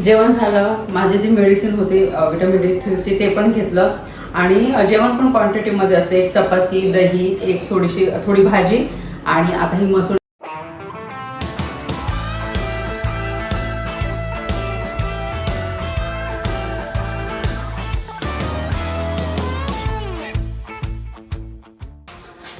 जेवण झालं माझे जे मेडिसिन होते विटामिन डी थ्रीची ते पण घेतलं. आणि जेवण पण क्वांटिटीमध्ये असं एक चपाती दही एक थोडीशी थोडी भाजी आणि आता ही मसूर.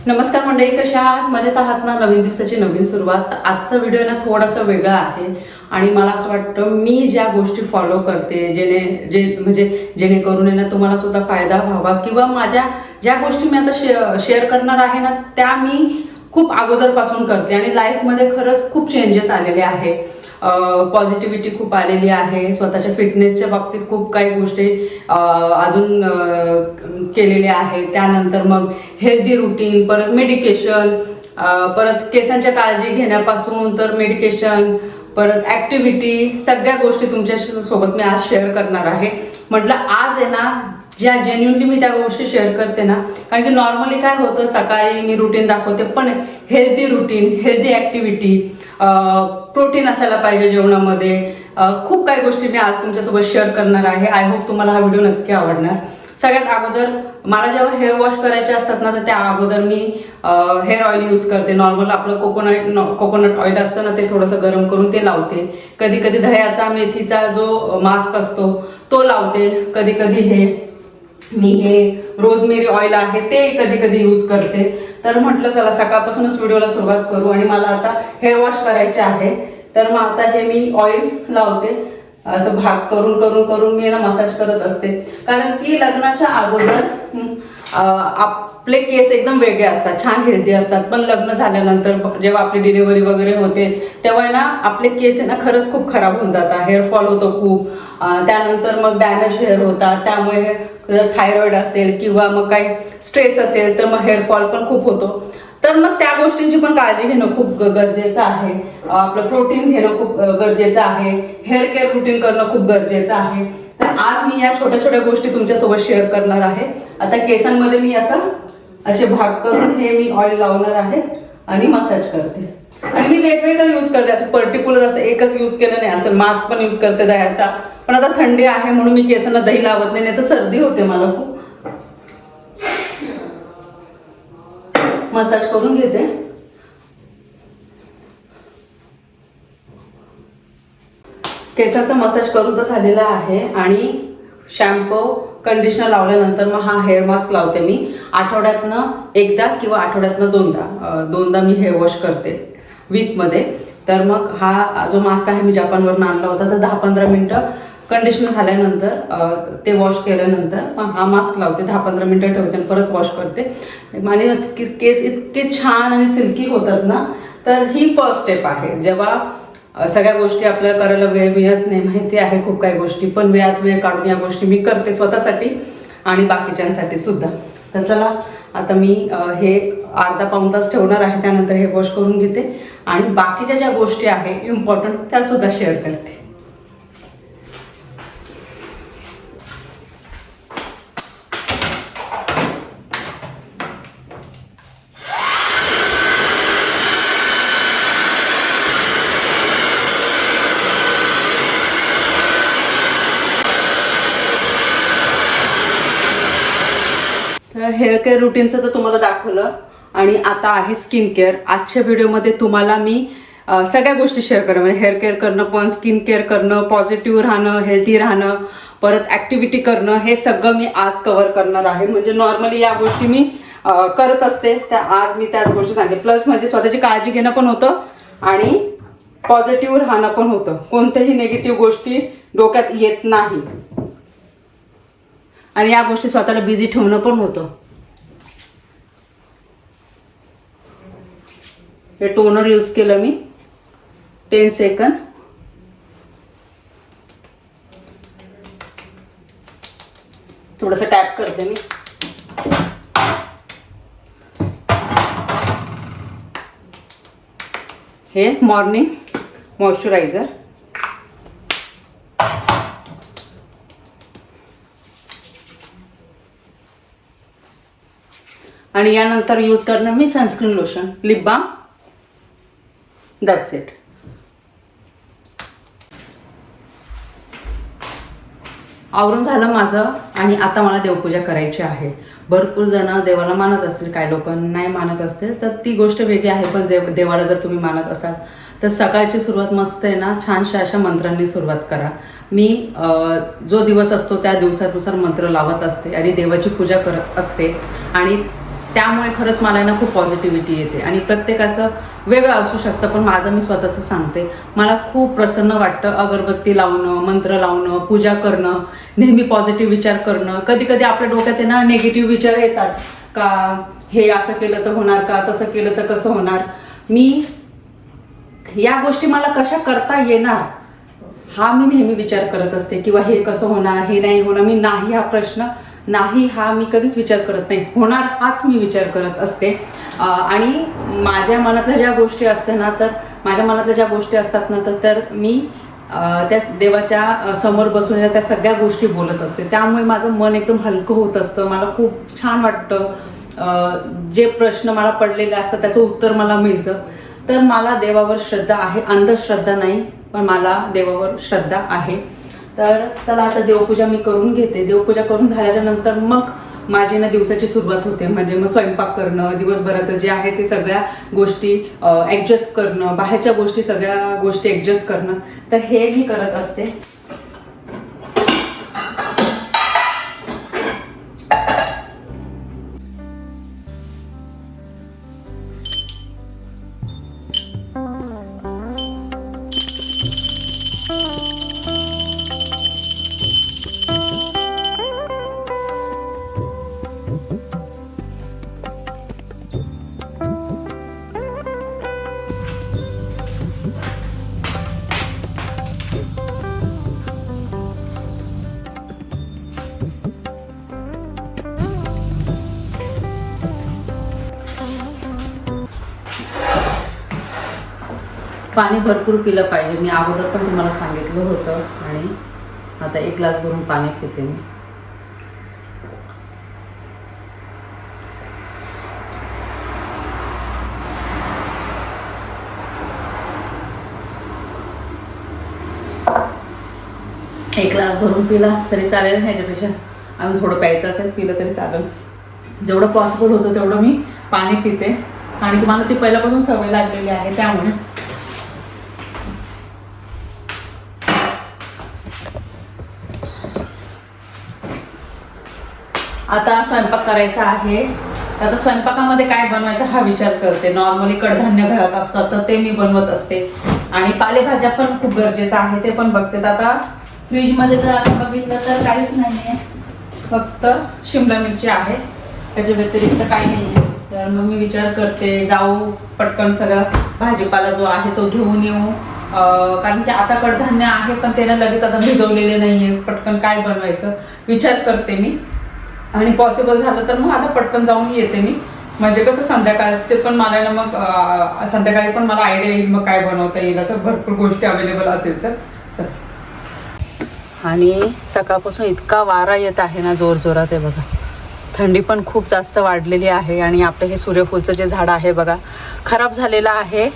नमस्कार मंडळी कशा आहात? मजेत आहात ना? नवीन दिवसाची नवीन सुरुवात. आजचा व्हिडिओ ना थोडासा वेगळा आहे. आणि मला असं वाटतं मी ज्या गोष्टी फॉलो करते जेणे जे म्हणजे जेणेकरून आहे ना तुम्हाला सुद्धा फायदा व्हावा. किंवा माझ्या ज्या गोष्टी मी आता शेअर शेअर करणार आहे ना त्या मी खूप अगोदरपासून करते. आणि लाईफमध्ये खरंच खूप चेंजेस आलेले आहे. पॉझिटिव्हिटी खूप आलेली आहे. स्वतःच्या फिटनेसच्या बाबतीत खूप काही गोष्टी अजून केलेल्या आहे. त्यानंतर मग हेल्दी रुटीन परत मेडिकेशन परत केसांच्या काळजी घेण्यापासून तर मेडिकेशन परत ॲक्टिव्हिटी सगळ्या गोष्टी तुमच्यासोबत मी आज शेअर करणार आहे. म्हटलं आज आहे ना ज्या जेन्युनली मी त्या गोष्टी शेअर करते ना कारण की नॉर्मली काय होतं सकाळी मी रुटीन दाखवते पण healthy routine healthy activity protein असायला पाहिजे जेवणामध्ये. खूप काही गोष्टी मी आज तुमच्यासोबत शेअर करणार आहे. आय होप तुम्हाला हा व्हिडिओ नक्की आवडणार. सगळ्यात अगोदर मला जेव्हा हेअर वॉश करायचे असतात ना तर त्या अगोदर मी हेअर ऑइल यूज करते. नॉर्मल आपलं कोकोनट कोकोनट ऑइल असतं ना ते थोडंसं गरम करून ते लावते. कधी कधी दह्याचा मेथीचा जो मास्क असतो तो लावते. कधी कधी हे मी हे रोजमेरी ऑइल आहे ते कधी कधी यूज करते. तर म्हटलं चला सकाळपासूनच व्हिडिओला सुरुवात करू. आणि मला आता हेअर वॉश करायचे आहे. तर मग आता हे मी ऑइल लावते. असं भाग करून करून करून मी ना मसाज करत असते. कारण की लग्नाच्या अगोदर आपले केस एकदम वेगळे असतात छान हेल्दी असतात. पण लग्न झाल्यानंतर जेव्हा आपली डिलिव्हरी वगैरे होते तेव्हा ना आपले केस आहे ना खरंच खूप खराब होऊन जातात. हेअरफॉल होतो खूप. त्यानंतर मग डॅमेज हेअर होतात. त्यामुळे जर थायरॉईड असेल किंवा मग काही स्ट्रेस असेल तर मग हेअरफॉल पण खूप होतो. तर मग त्या गोष्टींची पण काळजी घेणं खूप गरजेचं आहे. आपलं प्रोटीन घेणं खूप गरजेचं आहे. हेअर केअर रुटीन करणं खूप गरजेचं आहे. तर आज मी या छोट्या छोट्या गोष्टी तुमच्यासोबत शेअर करणार आहे. आता केसांमध्ये मी असं असे भाग करून हे मी ऑइल लावणार आहे आणि मसाज करते. आणि मी वेगवेगळं यूज करते. असं पर्टिक्युलर असं एकच यूज केलं नाही. असं मास्क पण यूज करते दह्याचा. पण आता थंडी आहे म्हणून मी केसांना दही लावत नाही. नाही तर सर्दी होते मला खूप. मसाज करून घेते. केसाचा मसाज करून तर झालेला आहे आणि शॅम्पू कंडिशनर लावल्यानंतर मग हा हेअर मास्क लावते मी. आठवड्यातनं एकदा किंवा आठवड्यातनं दोनदा. दोनदा मी हेअर वॉश करते वीकमध्ये तर मग हा जो मास्क आहे मी जपानवरून आणला होता तर दहा पंधरा मिनटं कंडिशनर झाल्यानंतर ते वॉश केल्यानंतर मग हा मास्क लावते दहा पंधरा मिनटं ठेवते आणि परत वॉश करते. आणि केस इतके छान आणि सिल्की होतात ना तर ही फर्स्ट स्टेप आहे. जेव्हा सगळ्या गोष्टी आपल्याला करायला वेळ मिळत नाही माहिती आहे खूप काही गोष्टी पण वेळात वेळ काढून या गोष्टी मी करते स्वतःसाठी आणि बाकीच्यांसाठी सुद्धा. तर चला आता मी हे अर्धा पाऊण तास ठेवणार आहे त्यानंतर हे वॉश करून घेते. आणि बाकीच्या ज्या गोष्टी आहे इम्पॉर्टंट त्यासुद्धा शेअर करते तर हेअर केअर रुटीनचं तर तुम्हाला दाखवलं. आणि आता आहे स्किन केअर. आजच्या व्हिडिओमध्ये तुम्हाला मी सगळ्या गोष्टी शेअर करणं म्हणजे हेअर केअर करणं पण स्किन केअर करणं पॉझिटिव्ह राहणं हेल्दी राहणं परत ॲक्टिव्हिटी करणं हे सगळं मी आज कव्हर करणार आहे. म्हणजे नॉर्मली या गोष्टी मी करत असते. त्या आज मी त्याच गोष्टी सांगते. प्लस म्हणजे स्वतःची काळजी घेणं पण होतं आणि पॉझिटिव्ह राहणं पण होतं. कोणत्याही निगेटिव्ह गोष्टी डोक्यात येत नाही. आणि या गोष्टी स्वतःला बिझी ठेवणं पण होतं. हे टोनर यूज केलं मी. टेन सेकंद थोडंसं टॅप करते मी. हे मॉर्निंग मॉइश्चरायझर आणि यानंतर यूज करणार मी sunscreen lotion lip balm that's it आवरून झालं माझं आणि आता मला देवपूजा करायची आहे. भरपूर जण देवाला मानत असतील काही लोक नाही मानत असतील तर ती गोष्ट वेगळी आहे. पण जे देवाला जर तुम्ही मानत असाल तर सकाळची सुरुवात मस्त आहे ना? छानशा अशा मंत्रांनी सुरुवात करा. मी जो दिवस असतो त्या दिवसानुसार मंत्र लावत असते आणि देवाची पूजा करत असते. आणि त्यामुळे खरंच मला ना खूप पॉझिटिव्हिटी येते. आणि प्रत्येकाचं वेगळं असू शकतं पण माझं मी स्वतःचं सांगते. मला खूप प्रसन्न वाटतं अगरबत्ती लावणं मंत्र लावणं पूजा करणं नेहमी पॉझिटिव्ह विचार करणं. कधी कधी आपल्या डोक्यात ना निगेटिव्ह विचार येतात. का हे असं केलं तर होणार का तसं केलं तर कसं होणार? मी या गोष्टी मला कशा करता येणार? हा मी नेहमी विचार करत असते किंवा हे कसं होणार हे नाही होणार. मी नाही हा प्रश्न नाही हा मी कधीच विचार करत नाही. होणार हाच मी विचार करत असते. आणि माझ्या मनातल्या ज्या गोष्टी असते ना तर माझ्या मनातल्या ज्या गोष्टी असतात ना तर तर मी त्या देवाच्या समोर बसून त्या सगळ्या गोष्टी बोलत असते. त्यामुळे माझं मन एकदम हलकं होत असतं. मला खूप छान वाटतं. जे प्रश्न मला पडलेले असतात त्याचं उत्तर मला मिळतं. तर मला देवावर श्रद्धा आहे. अंधश्रद्धा नाही पण मला देवावर श्रद्धा आहे. तर चला आता देवपूजा मी करून घेते. देवपूजा करून झाल्याच्यानंतर मग माझी ना दिवसाची सुरुवात होते. म्हणजे मग स्वयंपाक करणं दिवसभराचं जे आहे ते सगळ्या गोष्टी ॲडजस्ट करणं बाहेरच्या गोष्टी सगळ्या गोष्टी ॲडजस्ट करणं. तर हे मी करत असते. पाणी भरपूर पिलं पाहिजे. मी अगोदर पण तुम्हाला सांगितलं होतं आणि आता एक ग्लास भरून पाणी पिते मी. एक ग्लास भरून पिला तरी चालेल ह्याच्यापेक्षा. अजून थोडं प्यायचं असेल पिलं तरी चालेल. जेवढं पॉसिबल होतं तेवढं मी पाणी पिते. आणि तुम्हाला ती पहिल्यापासून सवय लागलेली आहे त्यामुळे. आता स्वयंपाक करायचा आहे. आता स्वयंपाकामध्ये काय बनवायचं हा विचार करते. नॉर्मली कडधान्य घरात असतात तर ते मी बनवत असते. आणि पालेभाज्या पण खूप गरजेचं आहे ते पण बघते. तर आता फ्रीजमध्ये जर आता बघितलं तर काहीच नाही आहे फक्त शिमला मिरची आहे. त्याच्या व्यतिरिक्त काही नाही आहे तर मग मी विचार करते जाऊ पटकन सगळं. भाजीपाला जो आहे तो घेऊन येऊ. कारण ते आता कडधान्य आहे पण त्याला लगेच आता भिजवलेले नाही आहे पटकन काय बनवायचं? विचार करते मी. आणि पॉसिबल झालं तर मग आता पटकन जाऊन येते मी. म्हणजे कसं संध्याकाळचे पण मला ना मग संध्याकाळी पण मला आयडिया येईल मग काय बनवता येईल असं भरपूर गोष्टी अवेलेबल असेल तर. आणि सकाळपासून इतका वारा येत आहे ना जोर जोरात आहे बघा. थंडी पण खूप जास्त वाढलेली आहे आणि आपलं हे सूर्यफूलचं जे झाड आहे बघा खराब झालेलं आहे.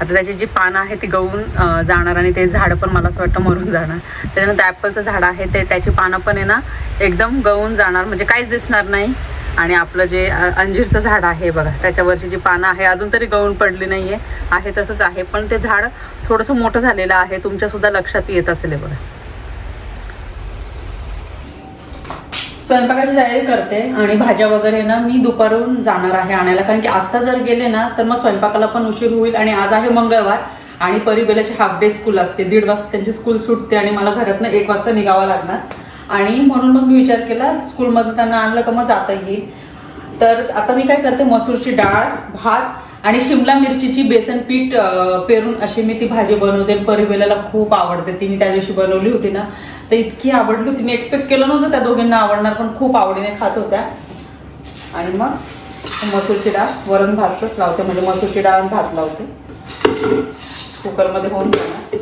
आता त्याची जी पानं आहे ती गळून जाणार आणि ते झाड पण मला असं वाटतं मरून जाणार. त्याच्यानंतर ॲपलचं झाड आहे ते त्याची पानं पण आहे ना एकदम गळून जाणार. म्हणजे काहीच दिसणार नाही. आणि आपलं जे अंजीरचं झाड आहे बघा त्याच्यावरची जी पानं आहे अजून तरी गळून पडली नाही आहे आहे तसंच आहे पण ते झाड थोडंसं मोठं झालेलं आहे. तुमच्यासुद्धा लक्षात येत असेल बघा. स्वयंपाकाची तयारी करते आणि भाज्या वगैरे ना मी दुपारून जाणार आहे आणायला. कारण की आत्ता जर गेले ना तर मग स्वयंपाकाला पण उशीर होईल आणि आज आहे मंगळवार आणि परिबेलाची हाफ डे स्कूल असते. दीड वाजता त्यांची स्कूल सुटते आणि मला घरातनं एक वाजता निघावं लागणार. आणि म्हणून मग मी विचार केला स्कूलमधून त्यांना आणलं का मग जाता येईल. तर आता मी काय करते मसूरची डाळ भात आणि शिमला मिरचीची बेसन पीठ पेरून अशी मी ती भाजी बनवते आणि खूप आवडते. ती मी त्या दिवशी बनवली होती ना. तर इतकी आवडली होती. मी एक्सपेक्ट केलं नव्हतं त्या दोघींना आवडणार पण खूप आवडीने खात होत्या. आणि मग मसूरची डाळ वरण भातच लावते. म्हणजे मसूरची डाळ भात लावते. कुकरमध्ये होऊन जाणार.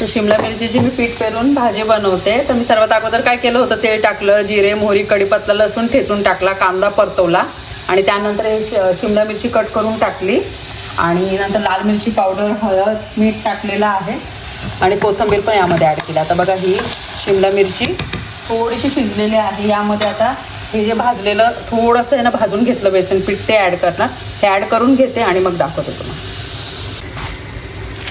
तर शिमला मिरचीची मी पीठ पेरून भाजी बनवते. तर मी सर्वात अगोदर काय केलं होतं तेल टाकलं जिरे मोहरी कढीपत्ता लसूण ठेचून टाकला कांदा परतवला. आणि त्यानंतर हे शिमला मिरची कट करून टाकली. आणि नंतर लाल मिरची पावडर हळद मीठ टाकलेलं आहे. आणि कोथिंबीर पण यामध्ये ॲड केली. आता बघा ही शिमला मिरची थोडीशी शिजलेली आहे. यामध्ये आता हे जे भाजलेलं थोडंसं आहे ना भाजून घेतलं बेसन पीठ ते ॲड करणार. ते ॲड करून घेते आणि मग दाखवते तुम्हाला.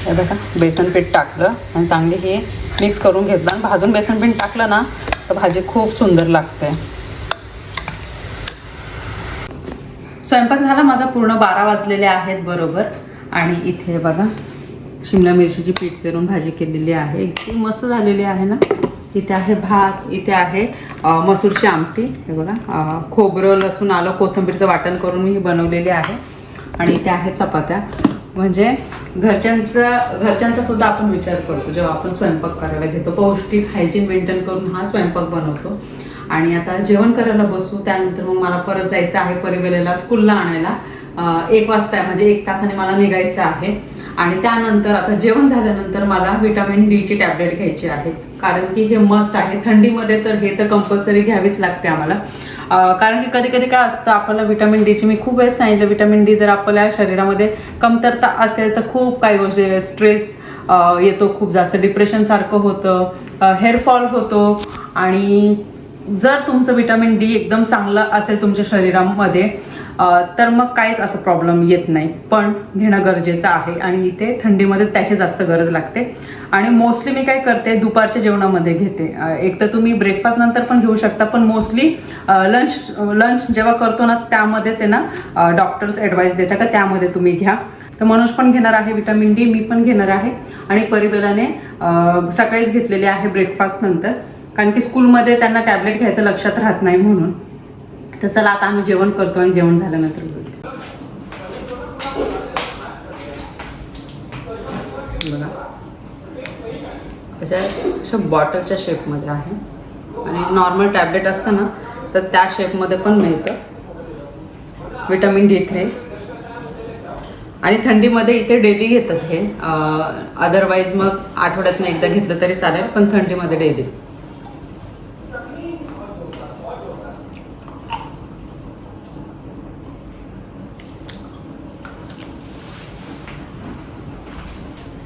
हे बघा बेसन पीठ टाकलं आणि चांगली हे मिक्स करून घेतलं. आणि भाजून बेसन पीठ टाकलं ना तर भाजी खूप सुंदर लागते. स्वयंपाक झाला माझा पूर्ण बारा वाजलेले आहेत बरोबर. आणि इथे बघा शिमला मिरचीची पीठ पेरून भाजी केलेली आहे. इतकी मस्त झालेली आहे ना. इथे आहे भात इथे आहे मसूरची आमटी. हे बघा खोबरं लसूण आलं कोथंबीरचं वाटण करून मी ही बनवलेली आहे. आणि इथे आहे चपात्या. म्हणजे घरच्यांचा घरच्यांचा सुद्धा आपण विचार करतो. जेव्हा आपण स्वयंपाक करायला घेतो पौष्टिक हायजीन मेंटेन करून हा स्वयंपाक बनवतो. आणि आता जेवण करायला बसू त्यानंतर मग मला परत जायचं आहे परिवेलेला स्कूलला आणायला. एक वाजता आहे, म्हणजे एक तासाने मला निघायचं आहे. आणि त्यानंतर आता जेवण झाल्यानंतर मला विटामिन डीची टॅबलेट घ्यायची आहे. कारण की हे मस्ट आहे. थंडीमध्ये तर हे तर कंपल्सरी घ्यावीच लागते आम्हाला. कारण की कधी कधी काय असतं आपल्याला विटामिन डीची मी खूप वेळेस सांगितलं विटॅमिन डी जर आपल्या शरीरामध्ये कमतरता असेल तर खूप काही गोष्टी स्ट्रेस येतो खूप जास्त डिप्रेशनसारखं होतं हेअरफॉल होतो आणि जर तुमचं विटॅमिन डी एकदम चांगलं असेल तुमच्या शरीरामध्ये तर मग काहीच असं प्रॉब्लेम येत नाही. पण घेणं गरजेचं आहे आणि इथे थंडीमध्ये त्याची जास्त गरज लागते. आणि मोस्टली मी काय करते दुपारच्या जेवणामध्ये घेते. एक तर तुम्ही ब्रेकफास्ट नंतर पण घेऊ शकता पण मोस्टली लंच लंच जेव्हा करतो ना त्यामध्येच आहे ना डॉक्टर्स ॲडवाईस देतात का त्यामध्ये तुम्ही घ्या. तर मनोज पण घेणार आहे विटामिन डी मी पण घेणार आहे. आणि परिवेलाने सकाळीच घेतलेले आहे ब्रेकफास्ट नंतर. कारण की स्कूलमध्ये त्यांना टॅबलेट घ्यायचं लक्षात राहत नाही म्हणून. तर चला आता आम्ही जेवण करतो आणि जेवण झाल्यानंतर बोलतो त्या अशा अशा बॉटलच्या शेपमध्ये आहे. आणि नॉर्मल टॅबलेट असतं ना तर त्या शेपमध्ये पण मिळतं. Vitamin D three. आणि थंडीमध्ये इथे डेली घेतात हे. अदरवाईज मग आठवड्यातनं एकदा घेतलं तरी चालेल पण थंडीमध्ये डेली.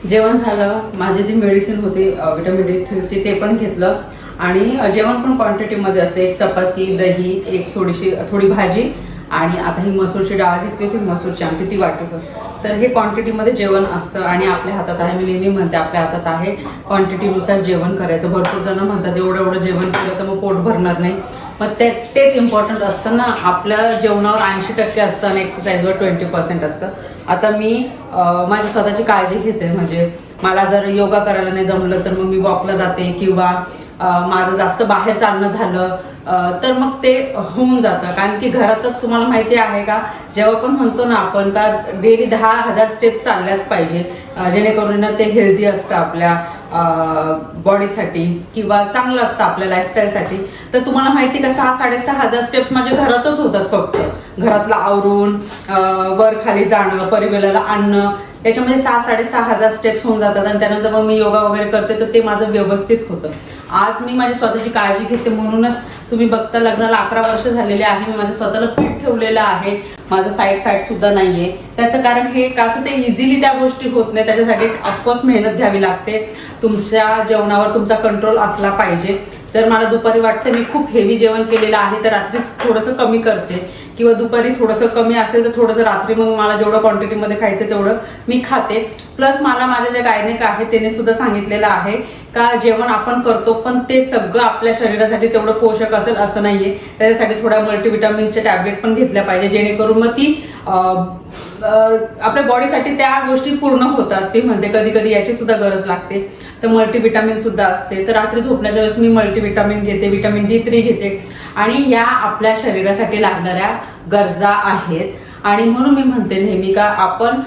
जेवण झालं माझी जी मेडिसिन होती विटामिन डी थ्रीची ते पण घेतलं. आणि जेवण पण क्वांटिटीमध्ये असं एक चपाती दही एक थोडीशी थोडी भाजी आणि आता ही मसूरची डाळ घेतली होती मसूरची आमटी ती वाटत तर हे क्वांटिटीमध्ये जेवण असतं आणि आपल्या हातात आहे मी नेहमी म्हणते आपल्या हातात आहे क्वांटिटीनुसार जेवण करायचं. भरपूर जण म्हणतात एवढं एवढं जेवण केलं तर मग पोट भरणार नाही. मग ते तेच इम्पॉर्टंट असतं ना. आपल्या जेवणावर ऐंशी टक्के असतं आणि एक्सरसाइजवर ट्वेंटी पर्सेंट असतं. आता मी माझी स्वतःची काळजी घेते. म्हणजे मला जर योगा करायला नाही जमलं तर मग मी वॉकला जाते किंवा माझं जास्त बाहेर चालणं झालं तर मग ते होऊन जातं. कारण की घरातच तुम्हाला माहिती आहे का जेव्हा पण म्हणतो ना आपण का डेली दहा हजार स्टेप चालल्याच पाहिजे जेणेकरून ते हेल्दी असतं आपल्या बॉडीसाठी किंवा चांगलं असतं आपल्या लाईफस्टाईलसाठी तर तुम्हाला माहिती का सहा साडेसहा हजार स्टेप्स माझ्या घरातच होतात फक्त. घरातलं आवरून वर खाली जाणं परिवेलाला आणणं. त्याच्यामध्ये सहा साडेसहा हजार स्टेप्स होऊन जातात आणि त्यानंतर मग मी योगा वगैरे करते तर ते माझं व्यवस्थित होतं. आज मी माझी स्वतःची काळजी घेते म्हणूनच तुम्ही बघता लग्नाला अकरा वर्ष झालेले आहे. मी माझं स्वतःला फिट ठेवलेलं आहे. माझं साईड फॅट सुद्धा नाहीये. त्याचं कारण हे कसं ते इझिली त्या गोष्टी होत नाही. त्याच्यासाठी ऑफकोर्स मेहनत घ्यावी लागते. तुमच्या जेवणावर तुमचा कंट्रोल असला पाहिजे. जर मला दुपारी वाटतं मी खूप हेवी जेवण केलेलं आहे तर रात्रीच थोडंसं कमी करते. किंवा दुपारी थोडंसं कमी असेल तर थोडंसं रात्री मग मला जेवढं क्वांटिटीमध्ये खायचं तेवढं मी खाते. प्लस मला माझ्या जे गायनिक आहे त्याने सुद्धा सांगितलेलं आहे का जेवण आपण करतो पण ते सगळं आपल्या शरीरासाठी तेवढं पोषक असेल असं नाहीये. त्याच्यासाठी थोड्या मल्टीविटामिनचे टॅबलेट पण घेतल्या पाहिजे जेणेकरून मग ती आपल्या बॉडीसाठी त्या गोष्टी पूर्ण होतात. ती म्हणते कधी कधी याची सुद्धा गरज लागते. तर मल्टीविटामिन सुद्धा असते. तर रात्री झोपण्याच्या वेळेस मी मल्टीविटामिन घेते विटामिन डी थ्री घेते. आणि या आपल्या शरीरासाठी लागणाऱ्या गरजा आहेत. आणि म्हणून मी म्हणते नेहमी का आपण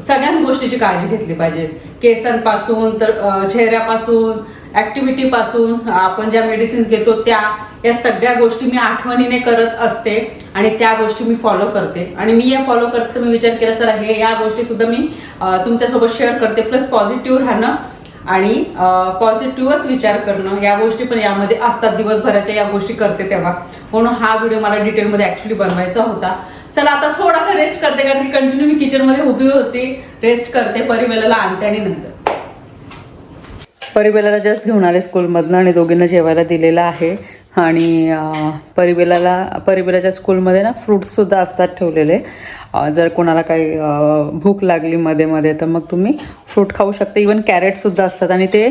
सगळ्याच गोष्टीची काळजी घेतली पाहिजे. केसांपासून तर चेहऱ्यापासून ऍक्टिव्हिटी पासून आपण ज्या मेडिसिन्स घेतो त्या या सगळ्या गोष्टी मी आठवणीने करत असते आणि त्या गोष्टी मी फॉलो करते. आणि मी या फॉलो करते मी विचार केला चला हे या गोष्टी सुद्धा मी तुमच्यासोबत शेअर करते. प्लस पॉझिटिव्ह राहणं आणि पॉझिटिव्हच विचार करणं या गोष्टी पण यामध्ये असतात. दिवसभराच्या या गोष्टी करते तेव्हा. म्हणून हा व्हिडिओ मला डिटेलमध्ये ॲक्च्युली बनवायचा होता. चला आता थोडासा रेस्ट करते कारण की कंटिन्यू मी किचनमध्ये उभी होती. रेस्ट करते परिवेलाला आणते आणि नंतर. परिबेलाला जस्ट घेऊन आले स्कूलमधनं आणि दोघींना जेवायला दिलेलं आहे. आणि अं, परिबेलाला परिबेलाच्या स्कूलमध्ये ना फ्रूट्ससुद्धा असतात ठेवलेले. जर कोणाला काही भूक लागली मध्ये मध्ये तर मग तुम्ही फ्रूट खाऊ शकता. इवन कॅरेटसुद्धा असतात आणि ते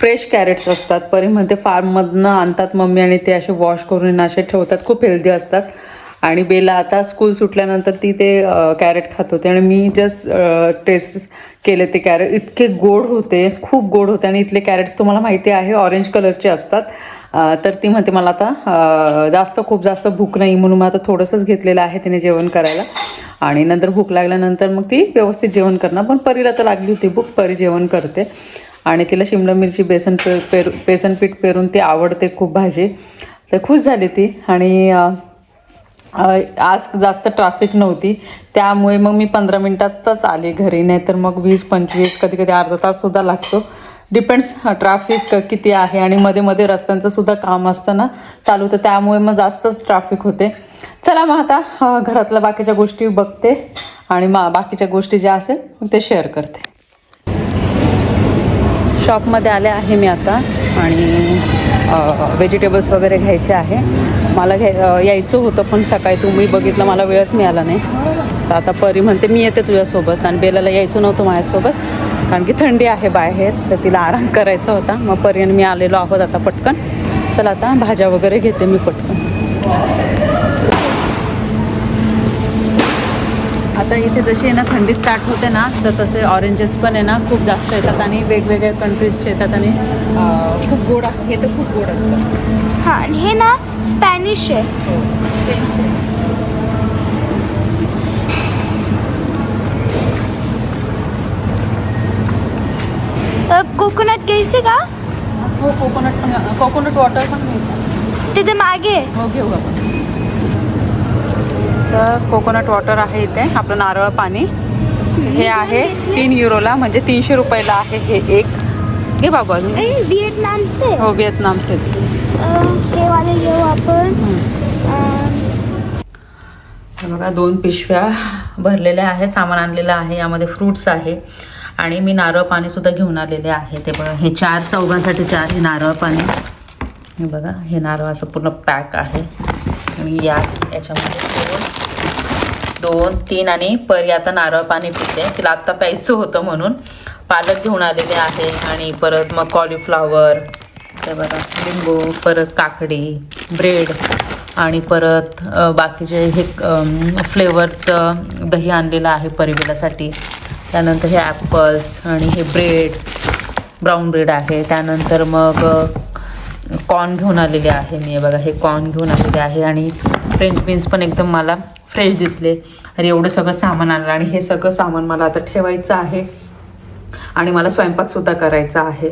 फ्रेश कॅरेट्स असतात. परी म्हणते फार्ममधनं आणतात मम्मी आणि ते असे वॉश करून असे ठेवतात. खूप हेल्दी असतात. आणि बेला आता स्कूल सुटल्यानंतर ती ते कॅरेट खात होते आणि मी जस्ट टेस्ट केले ते कॅरेट इतके गोड होते खूप गोड होते आणि इथले कॅरेट्स तुम्हाला माहिती आहे ऑरेंज कलरचे असतात. तर ती म्हणते मला आता जास्त खूप जास्त भूक नाही म्हणून मग आता थोडंसंच घेतलेलं आहे तिने जेवण करायला. आणि नंतर भूक लागल्यानंतर मग ती व्यवस्थित जेवण करणार. पण परीला तर लागली होती भूक परी जेवण करते. आणि तिला शिमला मिरची बेसन पे पेरू बेसन पीठ पेरून ती आवडते खूप भाजी. तर खुश झाली ती आणि आज जास्त ट्रॅफिक नव्हती. त्यामुळे मग मी पंधरा मिनटातच आले घरी. नाहीतर मग वीस पंचवीस कधी कधी अर्धा ताससुद्धा लागतो. डिपेंड्स ट्रॅफिक किती आहे आणि मध्ये मध्ये रस्त्यांचं सुद्धा काम असतं ना चालू तर त्यामुळे मग जास्तच ट्रॅफिक होते. चला मग आता घरातल्या बाकीच्या गोष्टी बघते आणि मा बाकीच्या गोष्टी ज्या असेल ते शेअर करते. शॉपमध्ये आले आहे मी आता आणि व्हेजिटेबल्स वगैरे घ्यायचे आहे. मला घ्याय यायचं होतं पण सकाळी तुम्ही बघितलं मला वेळच मिळाला नाही. तर आता परी म्हणते मी येते तुझ्यासोबत. आणि बेलाला यायचं नव्हतं माझ्यासोबत. कारण की थंडी आहे बाहेर तर तिला आराम करायचा होता. मग परी आणि मी आलेलो आहोत आता पटकन. चला आता भाज्या वगैरे घेते मी पटकन. आता इथे जशी आहे ना थंडी स्टार्ट होते ना तर तसे ऑरेंजेस पण आहे ना खूप जास्त येतात आणि वेगवेगळ्या कंट्रीजचे येतात आणि खूप गोड हे तर खूप गोड असतं. हां आणि हे ना स्पॅनिश आहे. हो स्पेनचे. कोकोनट घ्यायचे का? हो कोकोनट पण कोकोनट वॉटर पण मिळतं तिथे मागे आहे. हो घेऊ आपण. तर कोकोनट वॉटर आहे इथे आपलं नारळ पाणी. हे आहे तीन युरोला म्हणजे तीनशे रुपयाला आहे हे एक. घे बाबा अजून. व्हिएतनामचे. हो व्हिएतनामचे. वाले घेऊ आपण. हे बघा दोन पिशव्या भरलेल्या आहे सामान आणलेलं आहे यामध्ये फ्रूट्स आहे. आणि मी नारळ पाणीसुद्धा घेऊन आलेले आहे. ते बघा हे चार चौघांसाठी चार हे नारळ पाणी. हे बघा हे नारळ असं पूर्ण पॅक आहे. मी या याच्यामध्ये दोन दोन तीन आणि परी आता नारळ पाणी पिते. तिला आत्ता प्यायचं होतं म्हणून. पालक घेऊन आलेले आहे आणि परत मग कॉलीफ्लावर ते बघा लिंबू परत काकडी ब्रेड आणि परत बाकीचे हे फ्लेवरचं दही आणलेलं आहे परिवेलासाठी. त्यानंतर हे ॲपल्स आणि हे ब्रेड ब्राऊन ब्रेड आहे. त्यानंतर मग कॉर्न घेऊन आलेले आहे मी. बघा हे कॉर्न घेऊन आलेले आहे आणि फ्रेंच बीन्स पण एकदम मला फ्रेश दिसले. अरे एवढं सगळं सामान आणलं आणि हे सगळं सामान मला आता ठेवायचं आहे आणि मला स्वयंपाकसुद्धा करायचा आहे.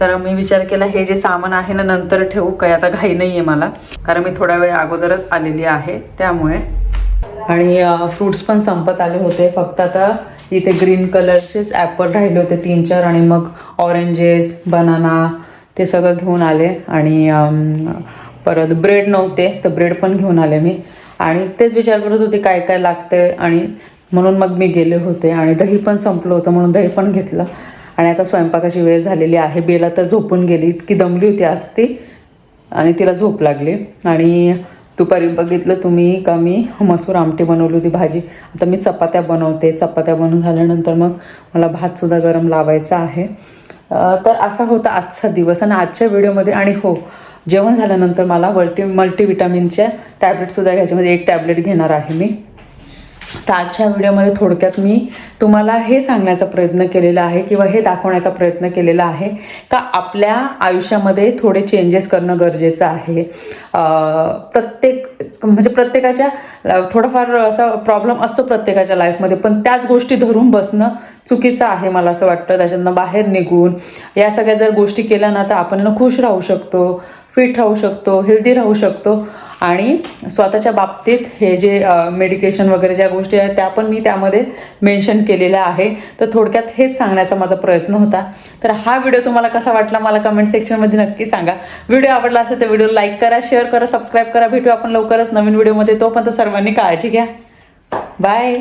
तर मी विचार केला हे जे सामान आहे ना नंतर ठेवू काय? आता घाई नाही आहे मला. कारण मी थोड्या वेळ अगोदरच आलेली आहे. त्यामुळे. आणि फ्रूट्स पण संपत आले होते. फक्त आता इथे ग्रीन कलरचेच ॲपल राहिले होते तीन चार आणि मग ऑरेंजेस बनाना ते सगळं घेऊन आले आणि परत ब्रेड नव्हते तर ब्रेड पण घेऊन आले मी. आणि तेच विचार करत होते काय काय लागतंय? आणि म्हणून मग मी गेले होते आणि दही पण संपलं होतं म्हणून दही पण घेतलं. आणि आता स्वयंपाकाची वेळ झालेली आहे. बेला तर झोपून गेली इतकी दमली होती आज ती. आणि तिला झोप लागली. आणि दुपारी बघितलं तुम्ही का मी मसूर आमटी बनवली होती भाजी. आता मी चपात्या बनवते. चपात्या बनवून झाल्यानंतर मग मला भातसुद्धा गरम लावायचा आहे. तर असा होता आजचा दिवस आणि आजच्या व्हिडिओमध्ये आणि हो जेवण झाल्यानंतर मला मल्टी मल्टीविटामिनच्या टॅबलेटसुद्धा घ्यायचे. म्हणजे एक टॅबलेट घेणार आहे मी. तर आजच्या व्हिडिओमध्ये थोडक्यात मी तुम्हाला हे सांगण्याचा प्रयत्न केलेला आहे किंवा हे दाखवण्याचा प्रयत्न केलेला आहे का आपल्या आयुष्यामध्ये थोडे चेंजेस करणं गरजेचं आहे. प्रत्येक म्हणजे प्रत्येकाच्या थोडाफार असा प्रॉब्लेम असतो प्रत्येकाच्या लाईफमध्ये पण त्याच गोष्टी धरून बसणं चुकीचं आहे मला असं वाटतं त्याच्यातनं बाहेर निघून. या सगळ्या जर गोष्टी केल्या ना तर आपण ना खुश राहू शकतो फिट राहू शकतो हेल्दी राहू शकतो. आणि स्वतःच्या बाबतीत हे जे मेडिकेशन वगैरे ज्या गोष्टी आहेत त्या पण मी त्यामध्ये मेन्शन केलेल्या आहे. तर थोडक्यात हेच सांगण्याचा माझा प्रयत्न होता. तर हा व्हिडिओ तुम्हाला कसा वाटला मला कमेंट सेक्शनमध्ये नक्की सांगा. व्हिडिओ आवडला असेल तर व्हिडिओ लाईक करा शेअर करा सबस्क्राईब करा. भेटू आपण लवकरच नवीन व्हिडिओमध्ये तोपर्यंत सर्वांनी काळजी घ्या. बाय